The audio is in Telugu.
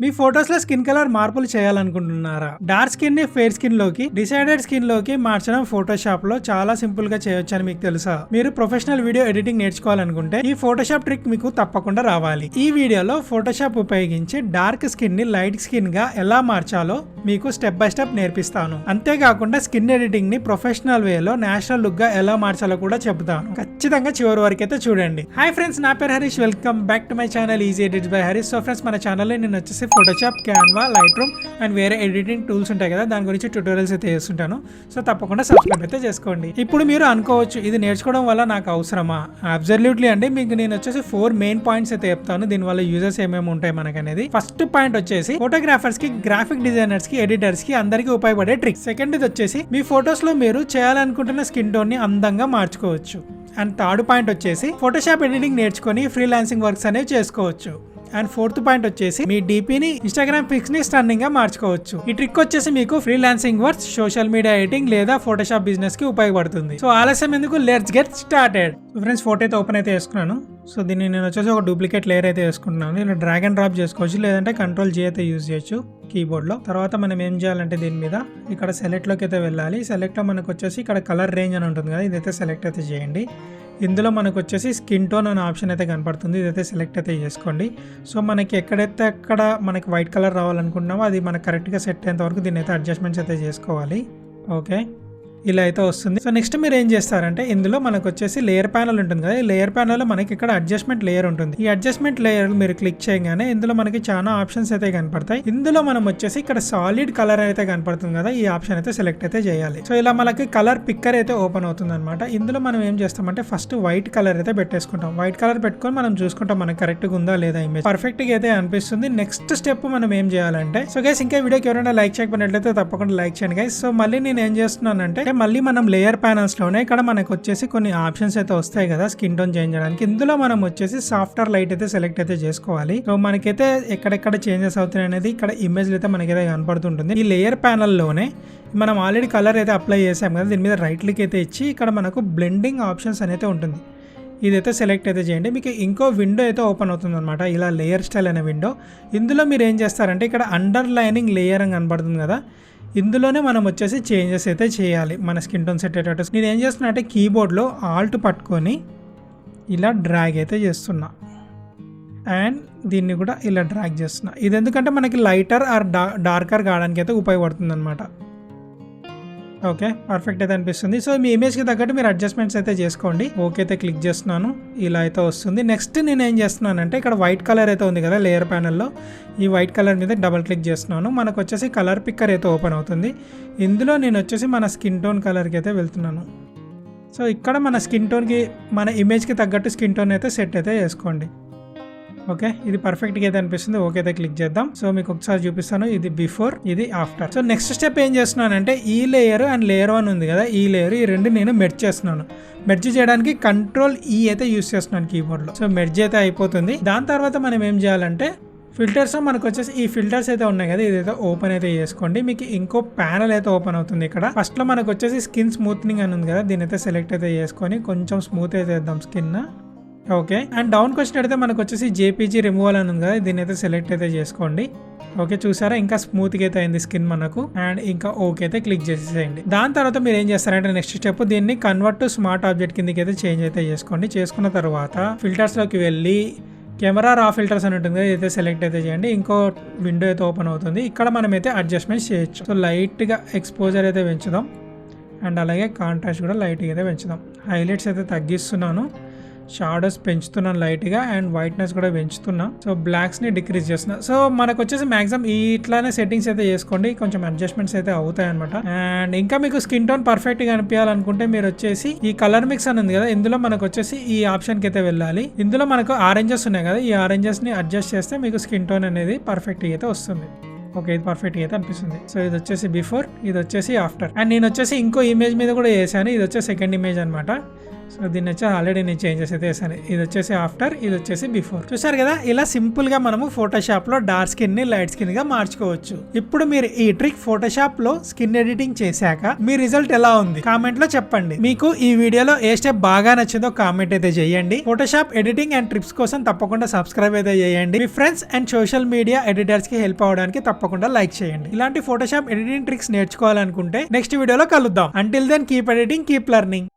మీ ఫొటోస్లో స్కిన్ కలర్ మార్పులు చేయాలనుకుంటున్నారా? డార్క్ స్కిన్ని ఫెయిర్ స్కిన్లోకి డిసైడెడ్ స్కిన్లోకి మార్చడం ఫోటోషాప్లో చాలా సింపుల్గా చేయొచ్చు అని మీకు తెలుసా? మీరు ప్రొఫెషనల్ వీడియో ఎడిటింగ్ నేర్చుకోవాలనుకుంటే ఈ ఫోటోషాప్ ట్రిక్ మీకు తప్పకుండా రావాలి. ఈ వీడియోలో ఫోటోషాప్ ఉపయోగించి డార్క్ స్కిన్ని లైట్ స్కిన్గా ఎలా మార్చాలో మీకు స్టెప్ బై స్టెప్ నేర్పిస్తాను. అంతేకాకుండా స్కిన్ ఎడిటింగ్ని ప్రొఫెషనల్ వేలో నేషనల్ లుక్గా ఎలా మార్చాలో కూడా చెబుతాను. ఖచ్చితంగా చివరి వరకు అయితే చూడండి. హాయ్ ఫ్రెండ్స్ నా పేరు Harish. Welcome back to my channel easy edit by Harish so friends మన ఛానల్ నేను వచ్చేసి Photoshop Canva light room and వేరే ఎడిటింగ్ టూల్స్ ఉంటాయి కదా దాని గురించి ట్యూటోరియల్స్ అయితే చేస్తుంటాను. సో తప్పకుండా సబ్స్క్రైబ్ అయితే చేసుకోండి. ఇప్పుడు మీరు అనుకోవచ్చు ఇది నేర్చుకోవడం వల్ల నాకు అవసరమా? అబ్జర్వ్యూట్లీ అండి. మీకు నేను వచ్చేసి ఫోర్ మెయిన్ పాయింట్స్ అయితే చెప్తాను. దీనివల్ల యూజర్స్ ఏమేమి ఉంటాయి మనకనేది ఫస్ట్ పాయింట్ వచ్చేసి ఫోటోగ్రాఫర్స్కి గ్రాఫిక్ డిజైనర్స్కి ఎడిటర్స్కి అందరికీ ఉపయోగపడే ట్రిక్ సెకండ్ ఇది వచ్చేసి మీ ఫొటోస్లో మీరు చేయాలనుకుంటున్న స్కిన్ టోన్ని అందంగా మార్చుకోవచ్చు. అండ్ థర్డ్ పాయింట్ వచ్చేసి ఫోటోషాప్ ఎడిటింగ్ నేర్చుకొని ఫ్రీలాన్సింగ్ వర్క్స్ అనేవి చేసుకోవచ్చు. అండ్ ఫోర్త్ పాయింట్ వచ్చేసి మీ డీపీని ఇన్స్టాగ్రామ్ పిక్స్ని స్టన్నింగ్గా మార్చుకోవచ్చు. ఈ ట్రిక్ వచ్చేసి మీకు freelancing works social media editing లేదా ఫోటోషాప్ బిజినెస్కి ఉపయోగపడుతుంది. సో ఆలస్యం ఎందుకు? Let's get started friends photo అయితే ఓపెన్ అయితే వేసుకున్నాను. సో దీన్ని నేను వచ్చేసి ఒక డూప్లికేట్ లేయర్ అయితే వేసుకుంటున్నాను. ఇలా డ్రాగ్ అండ్ డ్రాప్ చేసుకోవచ్చు లేదంటే కంట్రోల్ జీ అయితే యూజ్ చేయొచ్చు కీబోర్డ్లో తర్వాత మనం ఏం చేయాలంటే దీని మీద ఇక్కడ సెలెక్ట్లోకి అయితే వెళ్ళాలి. సెలెక్ట్లో మనకు వచ్చేసి ఇక్కడ కలర్ రేంజ్ అని ఉంటుంది కదా ఇదైతే సెలెక్ట్ అయితే చేయండి. ఇందులో మనకు వచ్చేసి స్కిన్ టోన్ అనే ఆప్షన్ అయితే కనపడుతుంది. ఇదైతే సెలెక్ట్ అయితే చేసుకోండి. సో మనకి ఎక్కడైతే అక్కడ మనకి వైట్ కలర్ రావాలనుకుంటున్నామో అది మనకు కరెక్ట్గా సెట్ అయ్యేంత వరకు దీన్ని అయితే అడ్జస్ట్మెంట్స్ అయితే చేసుకోవాలి. ఓకే? ఇలా అయితే వస్తుంది. సో నెక్స్ట్ మీరు ఏం చేస్తారంటే ఇందులో మనకు వచ్చేసి లేయర్ ప్యానల్ ఉంటుంది కదా ఈ లేయర్ ప్యానల్లో మనకి ఇక్కడ అడ్జస్ట్మెంట్ లేయర్ ఉంటుంది. ఈ అడ్జస్ట్మెంట్ లేయర్ మీరు క్లిక్ చేయగానే ఇందులో మనకి చాలా ఆప్షన్స్ అయితే కనపడతాయి. ఇందులో మనం వచ్చేసి ఇక్కడ సాలిడ్ కలర్ అయితే కనపడుతుంది కదా ఈ ఆప్షన్ అయితే సెలెక్ట్ అయితే చేయాలి. సో ఇలా మనకి కలర్ పిక్కర్ అయితే ఓపెన్ అవుతుంది అనమాట ఇందులో మనం ఏం చేస్తామంటే ఫస్ట్ వైట్ కలర్ అయితే పెట్టేసుకుంటాం. వైట్ కలర్ పెట్టుకొని మనం చూసుకుంటాం మనకి కరెక్ట్గా ఉందా లేదా ఇమేజ్ పర్ఫెక్ట్గా అయితే అనిపిస్తుంది. నెక్స్ట్ స్టెప్ మనం ఏం చేయాలంటే సో గైస్ ఇంకా వీడియోకి ఎవరైనా లైక్ చేయకపోయినట్లయితే తప్పకుండా లైక్ చేయండి గైస్ సో మళ్ళీ నేను ఏం చేస్తున్నానంటే మళ్ళీ మనం లేయర్ ప్యానల్స్లోనే ఇక్కడ మనకు వచ్చేసి కొన్ని ఆప్షన్స్ అయితే వస్తాయి కదా స్కిన్ టోన్ చేంజ్ చేయడానికి. ఇందులో మనం వచ్చేసి సాఫ్ట్వేర్ లైట్ అయితే సెలెక్ట్ అయితే చేసుకోవాలి. సో మనకైతే ఎక్కడెక్కడ చేంజెస్ అవుతున్నాయి అనేది ఇక్కడ ఇమేజ్ అయితే మనకైతే కనపడుతుంటుంది. ఈ లేయర్ ప్యానల్లోనే మనం ఆల్రెడీ కలర్ అయితే అప్లై చేసాం కదా దీని మీద రైట్ క్లిక్ అయితే ఇచ్చి ఇక్కడ మనకు బ్లెండింగ్ ఆప్షన్స్ అనేది ఉంటుంది. ఇదైతే సెలెక్ట్ అయితే చేయండి. మీకు ఇంకో విండో అయితే ఓపెన్ అవుతుంది అనమాట ఇలా లేయర్ స్టైల్ అనే విండో ఇందులో మీరు ఏం చేస్తారంటే ఇక్కడ అండర్ లైనింగ్ లేయర్ అని కనబడుతుంది కదా ఇందులోనే మనం వచ్చేసి చేంజెస్ అయితే చేయాలి. మన స్కిన్ టోన్ సెట్ అయ్యేటట్టు. నేను ఏం చేస్తున్నా అంటే కీబోర్డ్లో ఆల్ట్ పట్టుకొని ఇలా డ్రాగ్ అయితే చేస్తున్నా. అండ్ దీన్ని కూడా ఇలా డ్రాగ్ చేస్తున్నా. ఇది ఎందుకంటే మనకి లైటర్ ఆర్ డా డార్కర్ కావడానికి అయితే ఉపయోగపడుతుంది అనమాట ఓకే పర్ఫెక్ట్ అయితే అనిపిస్తుంది. సో మీ ఇమేజ్కి తగ్గట్టు మీరు అడ్జస్ట్మెంట్స్ అయితే చేసుకోండి. ఓకే అయితే క్లిక్ చేస్తున్నాను. ఇలా అయితే వస్తుంది. నెక్స్ట్ నేను ఏం చేస్తున్నానంటే ఇక్కడ వైట్ కలర్ అయితే ఉంది కదా లేయర్ ప్యానల్లో ఈ వైట్ కలర్ మీద డబల్ క్లిక్ చేస్తున్నాను. మనకు వచ్చేసి కలర్ పిక్కర్ అయితే ఓపెన్ అవుతుంది. ఇందులో నేను వచ్చేసి మన స్కిన్ టోన్ కలర్కి అయితే వెళ్తున్నాను. సో ఇక్కడ మన స్కిన్ టోన్కి మన ఇమేజ్కి తగ్గట్టు స్కిన్ టోన్ అయితే సెట్ అయితే చేసుకోండి. ఓకే? ఇది పర్ఫెక్ట్గా అయితే అనిపిస్తుంది. ఓకే అయితే క్లిక్ చేద్దాం. సో మీకు ఒకసారి చూపిస్తాను. ఇది బిఫోర్ ఇది ఆఫ్టర్ సో నెక్స్ట్ స్టెప్ ఏం చేస్తున్నానంటే ఈ లేయర్ అండ్ లేయర్ వన్ ఉంది కదా ఈ లేయర్ ఈ రెండు నేను మెర్జ్ చేస్తున్నాను. మెర్జ్ చేయడానికి కంట్రోల్ ఈ e అయితే యూస్ చేస్తున్నాను కీబోర్డ్లో సో మెర్జ్ అయితే అయిపోతుంది. దాని తర్వాత మనం ఏం చేయాలంటే ఫిల్టర్స్ మనకు వచ్చేసి ఈ ఫిల్టర్స్ అయితే ఉన్నాయి కదా ఇదైతే ఓపెన్ అయితే చేసుకోండి. మీకు ఇంకో ప్యానల్ అయితే ఓపెన్ అవుతుంది ఇక్కడ. ఫస్ట్లో మనకు వచ్చేసి స్కిన్ స్మూత్నింగ్ అని ఉంది కదా దీని అయితే సెలెక్ట్ అయితే చేసుకొని కొంచెం స్మూత్ అయితే వేద్దాం skin okay. And down question అయితే మనకు వచ్చేసి జేపీజీ రిమూవల్ అని ఉంది కదా దీని అయితే సెలెక్ట్ అయితే చేసుకోండి. ఓకే చూసారా? ఇంకా స్మూత్గా అయితే అయింది స్కిన్ మనకు. అండ్ ఇంకా ఓకే అయితే క్లిక్ చేసేసేయండి. దాని తర్వాత మీరు ఏం చేస్తారంటే నెక్స్ట్ స్టెప్ దీన్ని కన్వర్ట్ టు స్మార్ట్ ఆబ్జెక్ట్ కిందకి అయితే చేంజ్ అయితే చేసుకోండి. చేసుకున్న తర్వాత ఫిల్టర్స్లోకి వెళ్ళి కెమెరా రా ఫిల్టర్స్ అని ఉంటుంది అయితే ఇదైతే సెలెక్ట్ అయితే చేయండి. ఇంకో విండో అయితే ఓపెన్ అవుతుంది. ఇక్కడ మనం అయితే అడ్జస్ట్మెంట్ చేయొచ్చు సో లైట్గా ఎక్స్పోజర్ అయితే పెంచుదాం. అండ్ అలాగే కాంట్రాస్ట్ కూడా లైట్గా అయితే పెంచుదాం. హైలైట్స్ అయితే తగ్గిస్తున్నాను. షాడోస్ పెంచుతున్నాను లైట్గా అండ్ వైట్నెస్ కూడా పెంచుతున్నా. సో బ్లాక్స్ని డిక్రీజ్ చేస్తున్నా. సో మనకు వచ్చేసి మాక్సిమం ఇట్లానే సెట్టింగ్స్ అయితే చేసుకోండి. కొంచెం అడ్జస్ట్మెంట్స్ అయితే అవుతాయి అనమాట అండ్ ఇంకా మీకు స్కిన్ టోన్ పర్ఫెక్ట్గా అనిపించాలనుకుంటే మీరు వచ్చేసి ఈ కలర్ మిక్స్ అని ఉంది కదా ఇందులో మనకు వచ్చేసి ఈ ఆప్షన్కి అయితే వెళ్ళాలి. ఇందులో మనకు ఆరెంజెస్ ఉన్నాయి కదా ఈ ఆరెంజెస్ని అడ్జస్ట్ చేస్తే మీకు స్కిన్ టోన్ అనేది పర్ఫెక్ట్గా అయితే వస్తుంది. ఓకే ఇది పర్ఫెక్ట్ అయితే అనిపిస్తుంది. సో ఇది వచ్చేసి బిఫోర్ ఇది వచ్చేసి ఆఫ్టర్. అండ్ నేను వచ్చేసి ఇంకో ఇమేజ్ మీద కూడా చేశాను ఇది వచ్చేసి సెకండ్ ఇమేజ్ అనమాట సో దీన్ని వచ్చి ఆల్రెడీ నేను చేంజెస్ అయితే వేసాను. ఇది వచ్చేసి ఆఫ్టర్ ఇది వచ్చేసి బిఫోర్ చూసారు కదా ఇలా సింపుల్గా మనము ఫోటోషాప్లో డార్క్ స్కిన్ని లైట్ స్కిన్గా మార్చుకోవచ్చు. ఇప్పుడు మీరు ఈ ట్రిక్ ఫోటోషాప్లో స్కిన్ ఎడిటింగ్ చేశాక మీ రిజల్ట్ ఎలా ఉంది? కామెంట్లో చెప్పండి. మీకు ఈ వీడియోలో ఏ స్టెప్ బాగా నచ్చిందో కామెంట్ అయితే చేయండి. ఫోటోషాప్ ఎడిటింగ్ అండ్ ట్రిప్స్ కోసం తప్పకుండా సబ్స్క్రైబ్ అయితే చేయండి. మీ ఫ్రెండ్స్ అండ్ సోషల్ మీడియా ఎడిటర్స్కి హెల్ప్ అవడానికి తప్పకుండా లైక్ చేయండి. ఇలాంటి ఫోటోషాప్ ఎడిటింగ్ ట్రిక్స్ నేర్చుకోవాలనుకుంటే నెక్స్ట్ వీడియోలో కలుద్దాం. Until then keep editing keep learning